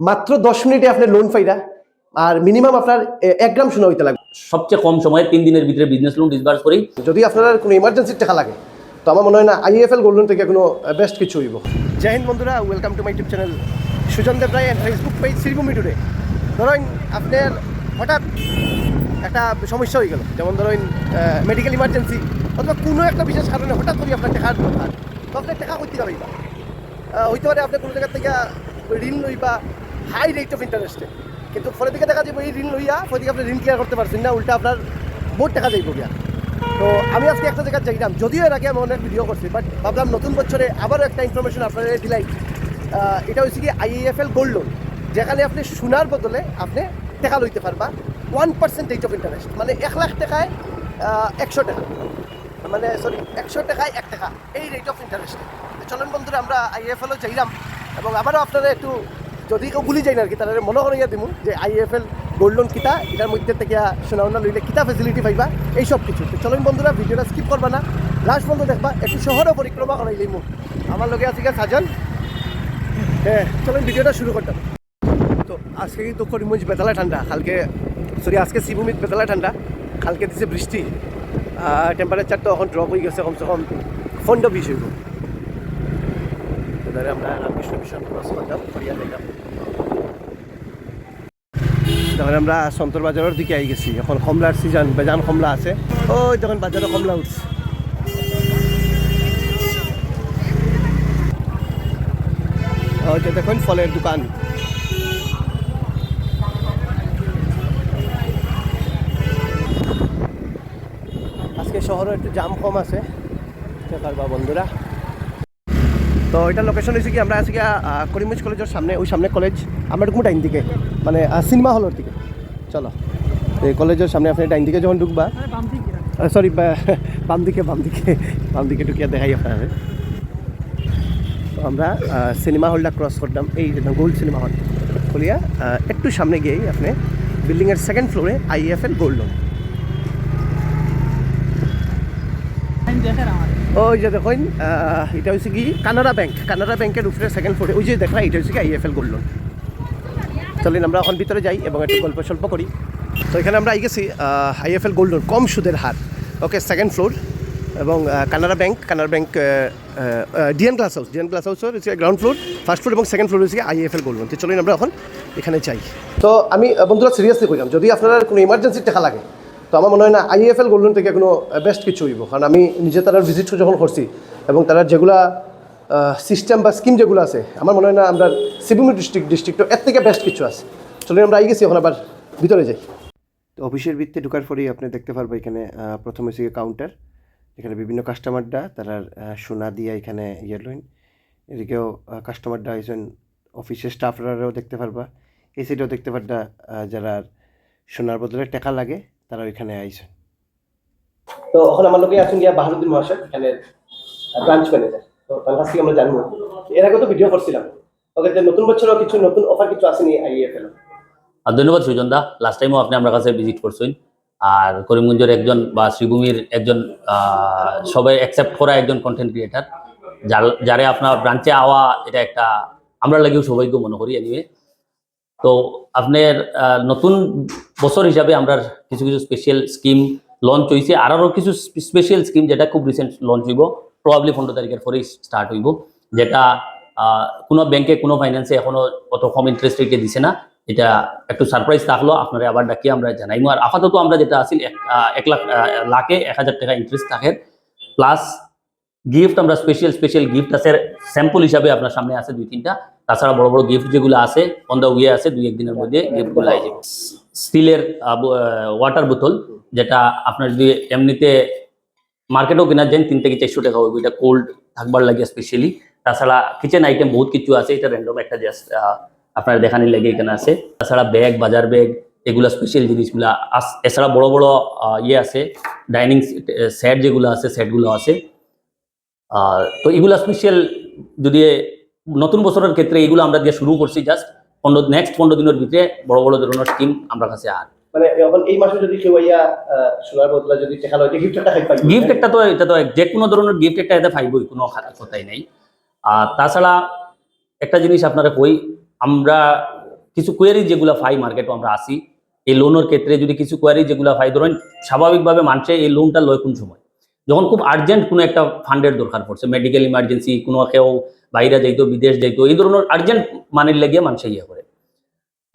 মাত্র দশ মিনিটে আপনার লোন পাইরা আর মিনিমাম আপনার এক গ্রাম সোনা হইতে লাগবে। সবচেয়ে কম সময়ে তিন দিনের ভিতরে বিজনেস লোন ডিসবার্স করি। যদি আপনার কোনো ইমার্জেন্সির টাকা লাগে তো আমার মনে হয় না আইএফএল গোল্ড লোন থেকে কোনো বেস্ট কিছু হইব। জয় হিন্দ বন্ধুরা welcome to my YouTube channel Sujan Deb Roy and Facebook page Sribhumi today ধরেন আপনার হঠাৎ একটা সমস্যা হয়ে গেল। যেমন ধরেন মেডিকেল ইমার্জেন্সি অথবা কোনো একটা বিশেষ কারণে হঠাৎ করে আপনার টাকার দরকার তো আপনার টাকা করতে পারবেন হইতে পারে আপনি কোনো জায়গা থেকে ঋণ লইবা হাই রেট অফ ইন্টারেস্টে কিন্তু ফলে দিকে দেখা যাবে এই ঋণ লইয়া ফলে দিকে আপনি ঋণ ক্লিয়ার করতে পারছেন না, উল্টা আপনার বহুত টাকা যাইব গিয়া। তো আমি আজকে একটা জায়গায় যাইলাম, যদিও এর আগে আমি অনেক ভিডিও করছি বাট ভাবলাম নতুন বছরে আবারও একটা ইনফরমেশন আপনাদের দিলাই। এটা হচ্ছে কি আইএফএল গোল্ড লোন যেখানে আপনি সোনার বদলে আপনি টাকা লইতে পারবা one percent rate of interest মানে এক লাখ টাকায় একশো টাকা। মানে সরি একশো টাকায় এক টাকা, এই রেট অফ ইন্টারেস্ট চলুন বন্ধুরা, আমরা আইএফএলও যাইলাম, এবং আবারও আপনারা একটু যদি কেউ ভুলি যায় না আর কি, তাহলে মনে করিয়া দিব যে আইএফএল গোল্ড লোন কিতা, এটার মধ্যে থেকে সোনা উন্না লইলে কিতা ফেসিলিটি পাইবা, এই সব কিছু। তো চলুন বন্ধুরা, ভিডিওটা স্কিপ করবা না। লাস্ট বন্ধু দেখবা, একটু শহরও পরিক্রমা করাইলেই মুখ আমার লগে আছে সাজন। হ্যাঁ চলুন ভিডিওটা শুরু করতাম। তো আজকে কিন্তু করিমগঞ্জ বেতালা ঠান্ডা। কালকে সরি আজকে শিবভূমিত বেতালা ঠান্ডা। কালকে দিছে বৃষ্টি। টেম্পারেচার তো এখন ড্রপ হয়ে গেছে কমসে কম হইব এবারে আমরা রামকৃষ্ণ মিশন ক্রস করলাম ফরিয়া যাইলাম তখন আমরা সন্তর বাজারের দিকে আই গেছি। এখন কমলার সিজন বেজান কমলা আছে। ওই তখন বাজারে কমলা উঠছে। দেখুন, ফলের দোকান। আজকে শহরে একটু জাম কম আছে। বন্ধুরা। তো এটা লোকেশন হয়েছে কি আমরা আজকে করিমগঞ্জ কলেজের সামনে ওই সামনে কলেজ আমরা ঢুকবো ডাইন দিকে মানে সিনেমা হলের দিকে। চলো এই কলেজের সামনে আপনি ডাইন দিকে যখন ঢুকবা সরি বাম দিকে। বাম দিকে বাম দিকে ঢুকিয়া দেখাই আপনার তো আমরা সিনেমা হলটা ক্রস করলাম এই গোল্ড সিনেমা হল খুলিয়া একটু সামনে গিয়েই আপনি বিল্ডিংয়ের সেকেন্ড ফ্লোরে আইএফএল গোল্ড লোন ওই যে দেখুন এটা হচ্ছে কি? কানাড়া ব্যাংক কানাড়া ব্যাংকের উপরে সেকেন্ড ফ্লোরে ওই যে দেখা এটা হচ্ছে কি আইএফএল গোল্ড লোন চলেন, আমরা এখন ভিতরে যাই এবং একটু গল্প স্বল্প করি। তো এখানে আমরা আই গেছি আইএফএল গোল্ড লোন কম সুদের হার। ওকে সেকেন্ড ফ্লোর এবং Canara bank Canara bank DN class house DN class হাউসের হচ্ছে গ্রাউন্ড ফ্লোর ফার্স্ট ফ্লোর এবং সেকেন্ড ফ্লোর হচ্ছে আইএফএল গোল্ড লোন তো চলুন, আমরা এখন এখানে যাই। তো আমি বন্ধুরা সিরিয়াসলি কইলাম, যদি আপনার কোনো ইমার্জেন্সির টাকা লাগে তো আমার মনে হয় না আইএফএল গোল্ড লোন থেকে কোনো বেস্ট কিছু হইব। কারণ আমি নিজে তারা ভিজিট যখন করছি এবং তারা যেগুলা সিস্টেম বা স্কিম যেগুলো আছে, আমার মনে হয় না আমরা শিবভূমি ডিস্ট্রিক্ট ডিস্ট্রিক্ট এর থেকে বেস্ট কিছু আছে। চলুন আমরা আই গেছি, এখন আবার ভিতরে যাই। তো অফিসের ভিত্তি ঢুকার পরেই আপনি দেখতে পারব এখানে প্রথম হচ্ছে কাউন্টার এখানে বিভিন্ন কাস্টমাররা তারা সোনা দিয়ে এখানে ইয়ে লইন, এদিকেও কাস্টমাররা হয়েছেন অফিসের স্টাফরাও দেখতে পারবা, এই সাইডেও দেখতে পারবা যারা সোনার বদলে টাকা লাগে তারা ওইখানে আইছেন তো এখন আমার লোকে আছেন গিয়া বাহারুদ্দিন মহাশয় এখানে ব্রাঞ্চ ম্যানেজার তো তার কাছ থেকে আমরা জানব। এর আগে তো ভিডিও করছিলাম। ওকে যে নতুন বছরও কিছু নতুন অফার কিছু আসেনি আইএফএল আর ধন্যবাদ সুজন দা লাস্ট টাইমও আপনি আমার কাছে ভিজিট করছেন। আর করিমগঞ্জের একজন বা শ্রীভূমির একজন আহ, সবাই অ্যাকসেপ্ট করা একজন কন্টেন্ট ক্রিয়েটার যার যারে আপনার ব্রাঞ্চে আওয়া এটা একটা আমরা লাগেও সৌভাগ্য মনে করি এনিওয়ে তো আপনার নতুন বছর হিসাবে আমরা কিছু কিছু স্পেশাল স্কিম লঞ্চ হয়েছে আর আরও কিছু স্পেশাল স্কিম যেটা খুব রিসেন্ট লঞ্চ হইব প্রবাবলি পনেরো তারিখের পরেই স্টার্ট হইব, যেটা কোনো ব্যাংকে কোনো ফাইন্যান্সে এখনও অত কম ইন্টারেস্ট রেটে দিছে না। এটা একটু সারপ্রাইজ থাকল, আপনারা আবার ডাকিয়ে আমরা জানাইমু। আর আপাতত আমরা যেটা আছিল এক লাখ লাখে এক হাজার টাকা ইন্টারেস্ট থাকে। প্লাস গিফট আমরা স্পেশাল স্পেশাল গিফট আছে। স্যাম্পল হিসাবে আপনার সামনে আছে দুই, তিনটা। তাছাড়া বড় বড় গিফট যেগুলো আছে অন দ্য ওয়ে আছে দুই একদিনের মধ্যে গিফটগুলো যাবে স্টিলের ওয়াটার বোতল যেটা আপনার যদি এমনিতে মার্কেটেও কেনা যান, তিন থেকে চারশো টাকা হবে। এটা কোল্ড থাকবার লাগে স্পেশালি তাছাড়া কিচেন আইটেম বহুত কিছু আছে, এটা র্যান্ডম একটা জাস্ট আপনার দেখানির লাগে এখানে আছে। তাছাড়া ব্যাগ বাজার ব্যাগ এগুলা স্পেশাল জিনিসগুলা আস- এছাড়া বড় বড় ইয়ে আছে ডাইনিং সেট যেগুলো আছে সেটগুলো আছে। তো এগুলা স্পেশাল যদি নতুন বছরের ক্ষেত্রে এগুলো আমরা দিয়ে শুরু করছি জাস্ট পনেরো নেক্সট পনেরো দিনের ভিতরে বড় বড় ধরনের স্কিম আমরা কাছে আর। মানে এখন এই মাসে যদি কেউ আইয়া সোনার বদলা যদি টাকা লয় গিফট একটা পাই গিফট একটা তো এটা তো যে কোনো ধরনের গিফট একটা এতে পাইবই কোনো খারাপ কথাই নাই। আর তাছাড়া একটা জিনিস আপনারা কই আমরা কিছু কোয়ারি যেগুলো ফাই মার্কেটও আমরা আসি এই লোনের ক্ষেত্রে যদি কিছু কোয়ারি যেগুলো ফাই ধরেন স্বাভাবিকভাবে মানুষে এই লোনটা লয় কোন সময়? যখন খুব আর্জেন্ট কোনো একটা ফান্ডের দরকার পড়ছে মেডিকেল ইমার্জেন্সি কোনো কেউ বাইরে যাইতো, বিদেশ যাইতো, এই ধরনের আর্জেন্ট মানের লেগে মানুষে ইয়ে করে।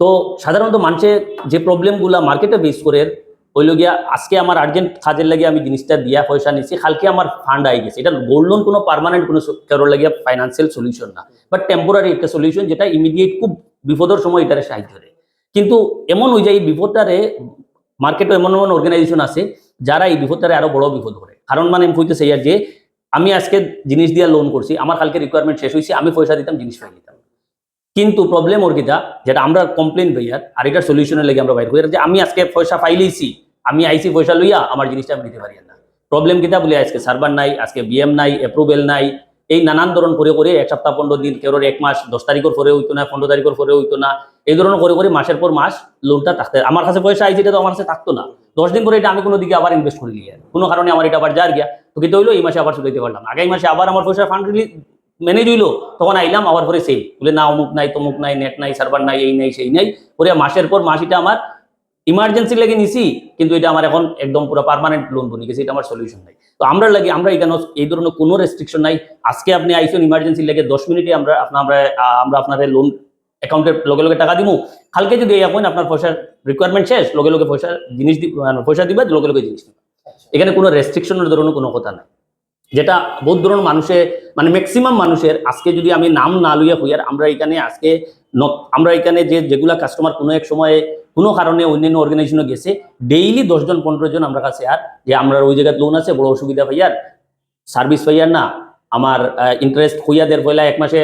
তো সাধারণত মানুষে যে প্রবলেমগুলা মার্কেটে বেস করে, ওই লগিয়া আজকে আমার আর্জেন্ট কাজের লাগে আমি জিনিসটা দিয়া পয়সা নিচ্ছি কালকে আমার ফান্ড আই গেছে। এটা গোল্ড লোন কোনো পার্মানেন্ট কোনো কারোর লাগিয়া ফাইন্যান্সিয়াল সলিউশন না। বাট টেম্পোরারি একটা সলিউশন যেটা ইমিডিয়েট খুব বিপদের সময় এটারে সাহায্য করে। কিন্তু এমন হয়ে যায় এই বিপদটারে মার্কেটে এমন এমন অর্গানাইজেশন আছে, যারা এই বিপদটারে আরও বড় বিপদ করে। কারণ মানে আমি কইতেছি আর যে আমি আজকে জিনিস দিয়ে লোন করছি, আমার কালকে রিকোয়ারমেন্ট শেষ হয়েছে আমি পয়সা দিতাম, জিনিস পাই দিতাম। কিন্তু প্রবলেম ওর কিটা যেটা আমরা কমপ্লেন ভাইয়ার আর এটার সলিউশনের লেগে আমরা বাইর করি। যে আমি আজকে পয়সা পাইলেইছি, আমি আইসি পয়সা লইয়া, আমার জিনিসটা আমি নিতে পারি না। প্রবলেম কিটা বলি, আজকে সার্ভার নাই, আজকে বিএম নাই অ্যাপ্রুভেল নাই, এই নানান ধরন করে করে এক সপ্তাহ পনেরো দিন কেউ এক মাস, দশ তারিখের পরে হইতো না, পনেরো তারিখের পরে হইতো না, এই ধরনের করে করে মাসের পর মাস লোনটা থাকতে আমার কাছে পয়সা আইছে, এটা তো আমার কাছে থাকতো না। দশ দিন পরে এটা আমি কোনো দিকে আবার ইনভেস্ট করে নিয়ে কোনো কারণে আমার এটা আবার যার গিয়া, তো কিন্তু হইল, এই মাসে আবার চলাইতে পারলাম। আগামী মাসে আবার আমার পয়সা ফান্ড ম্যানেজ হইল তখন আইলাম, আবার পরে সেই বলে, না, অমুক নাই, তমুক নাই নেট নাই সার্ভার নাই, এই নাই, সেই নাই। পরে মাসের পর মাস এটা আমার ইমার্জেন্সি লেগে নিছি, কিন্তু এটা আমার এখন একদম পুরো পার্মানেন্ট লোন বনি গেছে, এটা আমার সলিউশন নাই। তো আমরা লাগে, আমরা এখানে এই ধরনের কোনো রেস্ট্রিকশন নাই। আজকে আপনি আইসুন ইমার্জেন্সি লেগে দশ মিনিটে আমরা আপনার আমরা আপনার লোন অ্যাকাউন্টের লগে লগে টাকা দিব কালকে যদি এখন আপনার পয়সার রিকোয়ারমেন্ট শেষ লগে লগে পয়সা জিনিস দিব মানে পয়সা দিবে লগে লগে জিনিস দিবে। এখানে কোনো রেস্ট্রিকশনের ধরনের কোনো কথা নাই। যেটা বহুত ধরনের মানুষের মানে ম্যাক্সিমাম মানুষের আজকে যদি আমি নাম না লইয়া হইয়ার আমরা এখানে আজকে আমরা এখানে যে যেগুলা কাস্টমার কোনো এক সময়ে কোনো কারণে অন্যান্য অর্গানাইজেশনে গেছে ডেইলি দশজন পনেরো জন আমরা কাছে আর যে আমরা ওই জায়গায় লোন আছে বড় অসুবিধা ভাইয়ার সার্ভিস ভাইয়ার না আমার ইন্টারেস্ট হইয়া দের পয়লা এক মাসে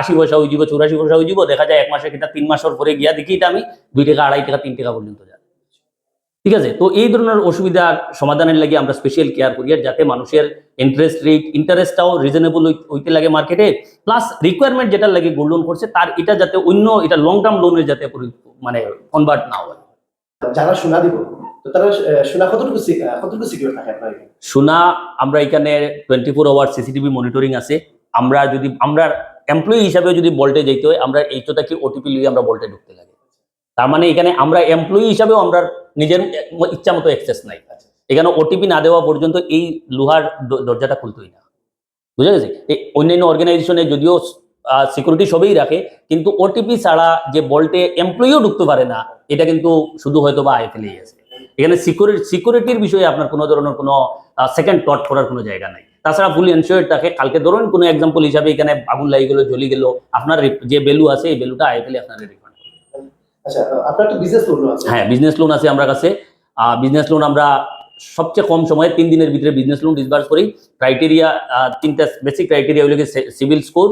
আশি পয়সা হয়ে যাব চৌরাশি পয়সা হয়ে যাব দেখা যায় এক মাসে কিনা তিন মাসের পরে গিয়া দেখি এটা আমি দুই টাকা, আড়াই টাকা, তিন টাকা পর্যন্ত যায়। ঠিক আছে? তো এই ধরনের অসুবিধার সমাধানের লাগে আমরা স্পেশাল কেয়ার করি যাতে মানুষের ইন্টারেস্ট রেট ইন্টারেস্টটাও রিজনেবল হইতে লাগে মার্কেটে প্লাস রিকোয়ারমেন্ট যেটা লাগে গোল্ড লোন করছে, তার এটা যাতে অন্য, এটা লং টার্ম লোনের যাতে মানে কনভার্ট না হয়। যারা সোনা দিব তো তারা আহ, সোনা কতটুকু সি- আহ, কতটুকু সিকিউর থাকে আপনার এখানে? সোনা আমরা এখানে twenty four hour CCTV monitoring আছে। আমরা যদি আমরা এমপ্লয়ি হিসাবে যদি বলটে যেতে হয় আমরা এইটাকে ওটিপি লিয়ে আমরা বলটে ঢুকতে লাগে। তার মানে এখানে আমরা এমপ্লয়ি হিসাবেও আমরা নিজের ইচ্ছা মতো অ্যাক্সেস নাই। এখানে ওটিপি না দেওয়া পর্যন্ত এই লোহার দরজাটা খুলতোই না। বুঝা গেছে? অন্যান্য অর্গানাইজেশনে যদিও সিকিউরিটি সবই রাখে কিন্তু ওটিপি ছাড়া যে বলটে এমপ্লয়িও ঢুকতে পারে না এটা কিন্তু শুধু হয়তো বা আইএফএলই আছে। এখানে সিকিউরিটি সিকিউরিটির বিষয়ে আপনার কোনো ধরনের কোনো সেকেন্ড থট করার কোনো জায়গা নাই। তাছাড়া ফুল এনশিওর থাকে কালকে ধরুন কোনো এক্সাম্পল হিসাবে এখানে আগুন লাগি গেলো জ্বলি গেল আপনার যে ভ্যালু আছে এই ভ্যালুটা আপনার রিফান্ড আচ্ছা আপনার তো বিজনেস লোন আছে। হ্যাঁ বিজনেস লোন আছে আমার কাছে। বিজনেস লোন আমরা সবচেয়ে কম সময়ে তিন দিনের ভিতরে বিজনেস লোন ডিসবার্স করি। ক্রাইটেরিয়া তিনটা বেসিক ক্রাইটেরিয়া হইলে সিভিল স্কোর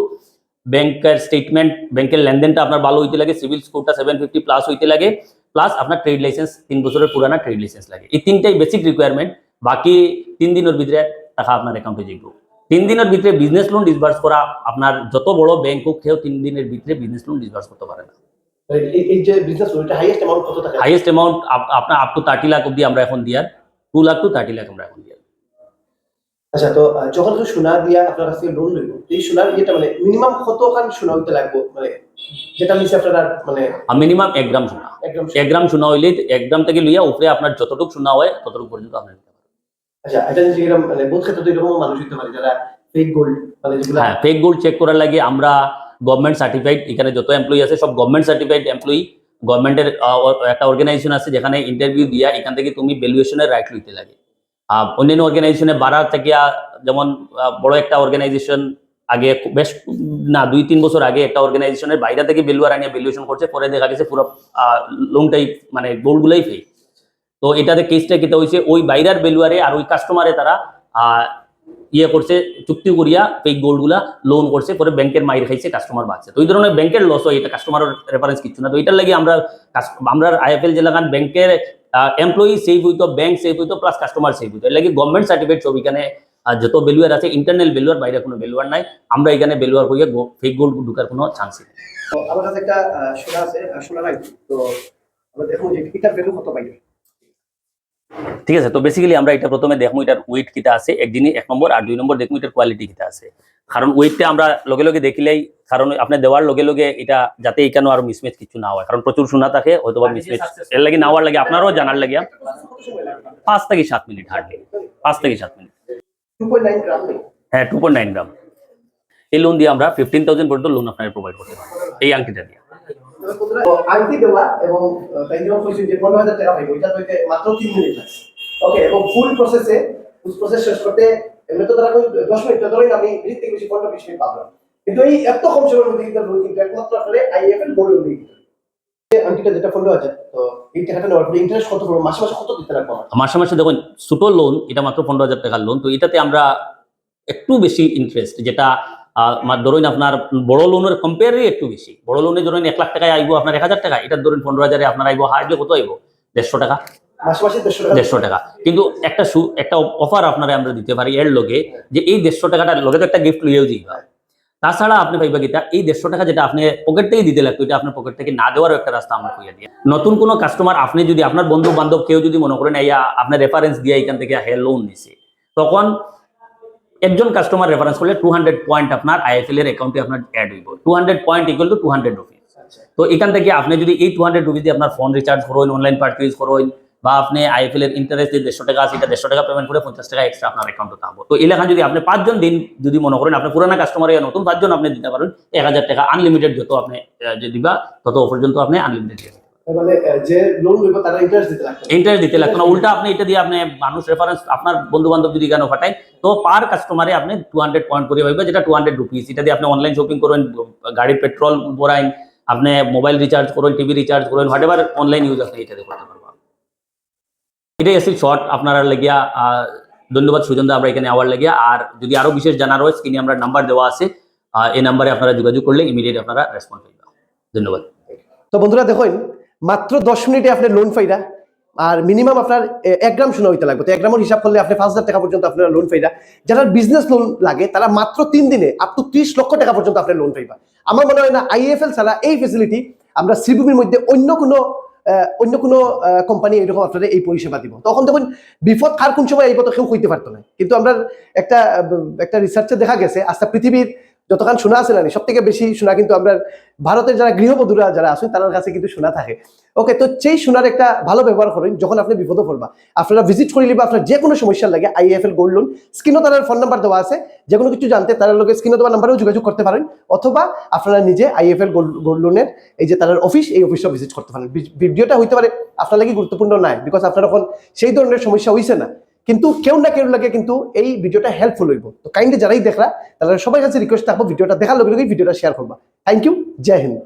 ব্যাংকের স্টেটমেন্ট ব্যাংকের লেনদেনটা আপনার ভালো হইতে লাগে সিভিল স্কোরটা সেভেন ফিফটি প্লাস হইতে লাগে। প্লাস আপনার ট্রেড লাইসেন্স তিন বছরের পুরানা ট্রেড লাইসেন্স লাগে। এই তিনটাই বেসিক রিকোয়ারমেন্ট বাকি তিন দিনের ভিতরে টাকা আপনার অ্যাকাউন্টে যাইব তিন দিনের ভিতরে বিজনেস লোন ডিসবার্স করা আপনার যত বড় ব্যাংক হোক কেউ তিন দিনের ভিতরে বিজনেস লোন ডিসবার্স করতে পারে না। হাইয়েস্ট অ্যামাউন্ট আপনার আপ টু থার্টি লাখ অব্দি আমরা এখন দিয়ার। Two lakh to thirty lakh আমরা এখন দিয়ার। আচ্ছা তো যখন সোনা দিয়া আপনার কাছে লোন লইব এই সোনার ইয়েটা মানে মিনিমাম কতখান সোনা হইতে লাগবে? মানে যেটা নিচে আপনার মানে মিনিমাম এক গ্রাম সোনা। এক গ্রাম সোনা। হইলে এক গ্রাম থেকে লইয়া উপরে আপনার যতটুকু সোনা হয় ততটুকু পর্যন্ত আপনি নিতে পারবেন। আচ্ছা এটা যে এরকম মানে বহুত ক্ষেত্রে তো এরকম মানুষ হইতে পারে যারা ফেক গোল্ড মানে যেগুলো হ্যাঁ ফেক গোল্ড চেক করার লাগে আমরা গভর্নমেন্ট সার্টিফাইড এখানে যত এমপ্লয়ি আছে সব গভর্নমেন্ট সার্টিফাইড এমপ্লয়ি গভর্নমেন্টের একটা অর্গানাইজেশন আছে যেখানে ইন্টারভিউ দিয়া এখান থেকে তুমি ভ্যালুয়েশনের রাইট লইতে লাগে। অন্যান্য অর্গানাইজেশনে বাড়ার থেকে যেমন বড় একটা অর্গানাইজেশন আগে বেশ, না, দুই, তিন বছর আগে একটা অর্গানাইজেশনের বাইরে থেকে ভ্যালুয়ার আনিয়ে ভ্যালুয়েশন করছে, পরে দেখা গেছে পুরো লোনটাই মানে গোল্ডগুলাই ফেক তো এটাতে কেসটা কেটে হয়েছে? ওই বাইরের ভ্যালুয়ারে আর ওই কাস্টমারে তারা ইয়ে করছে চুক্তি করিয়া এই গোল্ডগুলা লোন করছে, পরে ব্যাংকের মাইর খাইছে কাস্টমার বাঁচছে। তো এই ধরনের ব্যাংকের লস হয়, এটা কাস্টমারের রেফারেন্স কিছু না। তো এটার লাগে আমরা আমরা আইএফএল যে লাগান ব্যাংকের এমপ্লয়ি সেভ হইতো ব্যাংক সেভ হইতো প্লাস কাস্টমার সেভ হইতো। এর লাগে গভর্নমেন্ট সার্টিফিকেট সব আহ, যত ভ্যালুয়ার আছে ইন্টারনাল ভ্যালুয়ার বাইরে কোনো ভ্যালুয়ার নাই। আমরা এখানে ভ্যালুয়ার হয়ে ফেক গোল্ড ঢুকার কোনো চান্স নেই। আমার কাছে একটা সোনা আছে সোনা নাই তো আমরা দেখুন যে এটার ভ্যালু কত পাইবে ঠিক আছে তো বেসিক্যালি আমরা এটা প্রথমে দেখব এটার ওয়েট কিটা আছে এক জিনিস এক নম্বর আর দুই নম্বর দেখব এটার কোয়ালিটি কিটা আছে। কারণ ওয়েটটা আমরা লগে লগে দেখিলেই কারণ আপনি দেওয়ার লগে লগে এটা যাতে এখানে আর মিসম্যাচ কিছু না হয়। কারণ প্রচুর শোনা থাকে হয়তো বা মিসম্যাচ এর লাগে নেওয়ার লাগে আপনারও জানার লাগে। পাঁচ থেকে সাত মিনিট। হার্ডলি পাঁচ থেকে সাত মিনিট। হ্যাঁ টু পয়েন্ট নাইন গ্রাম এই লোন দিয়ে আমরা ফিফটিন থাউজেন্ড পর্যন্ত লোন আপনার প্রোভাইড করতে পারি এই আংটিটা দিয়ে। আংটি দেওয়া এবং ব্যাংক জমা কইছেন যে পনেরো হাজার টাকা পাইব এটা হইতে মাত্র তিন মিনিট লাগছে ওকে এবং ফুল প্রসেসে ফুল প্রসেস শেষ করতে এমনি তো তারা দশ মিনিট আমি বিশ থেকে বেশি পনেরো বিশ মিনিট পাবো। কিন্তু এই এত কম সময়ের মধ্যে কিন্তু একমাত্র আসলে আইএফএল গোল্ড লোন আংটিটা যেটা পনেরো হাজার তো এই টাকাটা নেওয়ার পরে ইন্টারেস্ট কত পড়বে? মাসে মাসে কত দিতে লাগবে মাসে মাসে দেখুন ছোট লোন এটা মাত্র পনেরো হাজার টাকার লোন তো এটাতে আমরা একটু বেশি ইন্টারেস্ট যেটা ধরুন আপনার বড় লোনের কম্পেয়ারে একটু বেশি। বড় লোনে ধরুন এক লাখ টাকায় আইবো আপনার এক হাজার টাকা এটা ধরুন পনেরো হাজারে আপনার আইবো হাইলে কত আইবো? দেড়শো টাকা। দেড়শো টাকা। কিন্তু একটা একটা অফার আপনারা আমরা দিতে পারি এর লগে যে এই দেড়শো টাকাটার লগে তো একটা গিফট লইয়েও যাইবা তাছাড়া আপনি পাইবা কিটা এই দেড়শো টাকা যেটা আপনি পকেট থেকে দিতে লাগতো এটা আপনার পকেট থেকে না দেওয়ার একটা রাস্তা আমরা কইয়া দিয়ে নতুন কোনো কাস্টমার আপনি যদি আপনার বন্ধু বান্ধব কেউ যদি মনে করেন ইয়া আপনার রেফারেন্স দিয়ে এখান থেকে হে লোন নিছে। তখন একজন কাস্টমার রেফারেন্স করলে টু হান্ড্রেড পয়েন্ট আপনার আইএফএল এর অ্যাকাউন্টে আপনার অ্যাড হইব। Two hundred point equal to two hundred rupees আচ্ছা তো এখান থেকে আপনি যদি এই টু হান্ড্রেড রুপিস দিয়ে আপনার ফোন রিচার্জ করেন অনলাইন পার্চেজ করেন বা আপনি আইএফএল এর ইন্টারেস্ট যে দেড়শো টাকা আছে এটা দেড়শো টাকা পেমেন্ট করে পঞ্চাশ টাকা এক্সট্রা আপনার অ্যাকাউন্টে থাকব। তো এলাকা যদি আপনি পাঁচজন দিন যদি মনে করেন আপনি পুরানা কাস্টমার নতুন পাঁচজন আপনি দিতে পারেন এক হাজার টাকা আনলিমিটেড যত আপনি যে দিবা তত পর্যন্ত আপনি আনলিমিটেড দিয়ে দিবেন। মানে ইন্টারেস্ট দিতে লাগতো না উল্টা আপনি এটা দিয়ে আপনি মানুষ রেফারেন্স আপনার বন্ধু বান্ধব যদি কেন তো পার কাস্টমারে আপনি টু হান্ড্রেড পয়েন্ট করে পাইবে যেটা টু হান্ড্রেড রুপিস এটা দিয়ে আপনি অনলাইন শপিং করেন গাড়ির পেট্রোল ভরাইন আপনি মোবাইল রিচার্জ করেন টিভি রিচার্জ করেন হোয়াট এভার অনলাইন ইউজ আপনি এটাতে করতে পারবেন। এটাই আসলে শর্ট আপনারা লেগিয়া ধন্যবাদ সুজনদা, আমরা এখানে আওয়ার লেগিয়া, আর যদি আরও বিশেষ জানার হয় স্ক্রিনে আমরা নাম্বার দেওয়া আছে এই নাম্বারে আপনারা যোগাযোগ করলে ইমিডিয়েট আপনারা রেসপন্স পাইবেন ধন্যবাদ। তো বন্ধুরা দেখুন, মাত্র দশ মিনিটে আপনি লোন ফাইরা আর মিনিমাম আপনার এক গ্রাম সোনা হইতে লাগবে। তো এক গ্রামের হিসাব করলে আপনি পাঁচ হাজার টাকা পর্যন্ত আপনার লোন ফাইরা যারা বিজনেস লোন লাগে, তারা মাত্র তিন দিনে আপ টু ত্রিশ লক্ষ টাকা পর্যন্ত আপনার লোন পাইবা। আমার মনে হয় না আইএফএল ছাড়া এই ফেসিলিটি আমরা শ্রীভূমির মধ্যে অন্য কোনো অন্য কোনো কোম্পানি এরকম আপনারা এই পরিষেবা দিব। তখন দেখুন, বিপদ কার কোন সময় এই পথে কেউ কইতে পারতো না। কিন্তু আমরা একটা একটা রিসার্চে দেখা গেছে আজকে পৃথিবীর যতক্ষণ শোনা আছে না সব থেকে বেশি শোনা কিন্তু আমরা ভারতের যারা গৃহবধূরা যারা আছেন তাদের কাছে কিন্তু শোনা থাকে। ওকে তো সেই শোনার একটা ভালো ব্যবহার করেন, যখন আপনি বিপদে পড়বা। আপনারা ভিজিট করিলে বা আপনার যে কোনো সমস্যার লাগে আইএফএল গোল্ড লোন স্ক্রিনও তার ফোন নাম্বার দেওয়া আছে। যে কোনো কিছু জানতে তার লোকের স্ক্রিনও দেওয়া নাম্বারেও যোগাযোগ করতে পারেন, অথবা আপনারা নিজে আইএফএল গোল্ড গোল্ড লোনের এই যে তার অফিস এই অফিসও ভিজিট করতে পারেন। ভিডিওটা হইতে পারে, আপনার লাগে গুরুত্বপূর্ণ নাই বিকজ আপনার এখন সেই ধরনের সমস্যা হইছে না। কিন্তু কেউ না কেউ লাগে কিন্তু এই ভিডিওটা হেল্পফুল হইব। তো কাইন্ডলি যারাই দেখলা, তারা সবাই কাছে রিকোয়েস্ট থাকব, ভিডিওটা দেখার লগে ভিডিওটা শেয়ার করবা। Thank you Jai Hind.